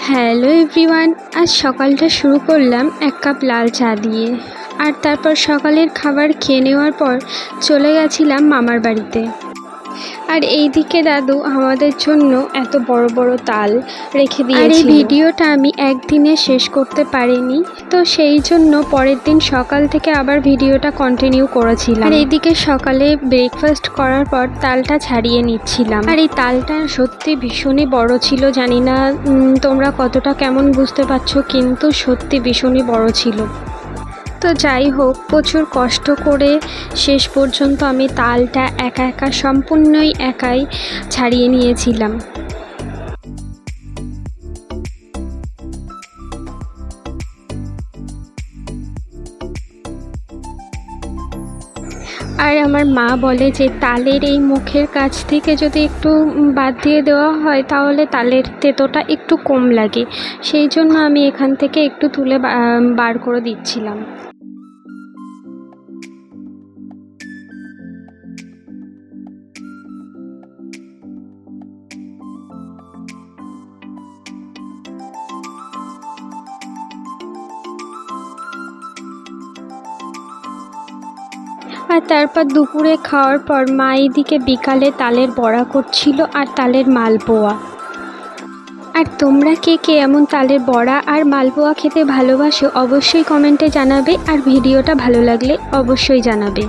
Hello everyone, আজ সকালটা শুরু করলাম এক কাপ লাল চা দিয়ে। আর তারপর সকালের খাবার খেয়ে নেওয়ার পর চলে গেছিলাম মামার বাড়িতে। আর এইদিকে দাদু আমাদের জন্য এত বড় বড় তাল রেখে দিয়েছিল আর এই ভিডিওটা আমি একদিনে শেষ করতে পারিনি তো সেই জন্য পরের দিন সকাল থেকে আবার ভিডিওটা কন্টিনিউ করেছিলাম। আর এইদিকে সকালে ব্রেকফাস্ট করার পর তালটা ছাড়িয়ে নিচ্ছিলাম। আর এই তালটা সত্যি ভীষণই বড় ছিল জানি না তোমরা কতটা কেমন বুঝতে পারছ কিন্তু সত্যি ভীষণই বড় ছিল। তো যাই হোক, প্রচুর কষ্ট করে শেষ পর্যন্ত আমি তালটা একা একা সম্পূর্ণই একাই ছাড়িয়ে নিয়েছিলাম। আর আমার মা বলে যে, তালের এই মুখের কাছ থেকে যদি একটু বাদ দিয়ে দেওয়া হয়, তাহলে তালের তেতোটা একটু কম লাগে। সেই জন্য আমি এখান থেকে একটু তুলে বার করে দিচ্ছিলাম। আর তারপর দুপুরে খাওয়ার পর মা এদিকে বিকালে তালের বড়া করছিল আর তালের মালপোয়া। আর তোমরা কে কে এমন তালের বড়া আর মালপোয়া খেতে ভালোবাসো অবশ্যই কমেন্টে জানাবে আর ভিডিওটা ভালো লাগলে অবশ্যই জানাবে।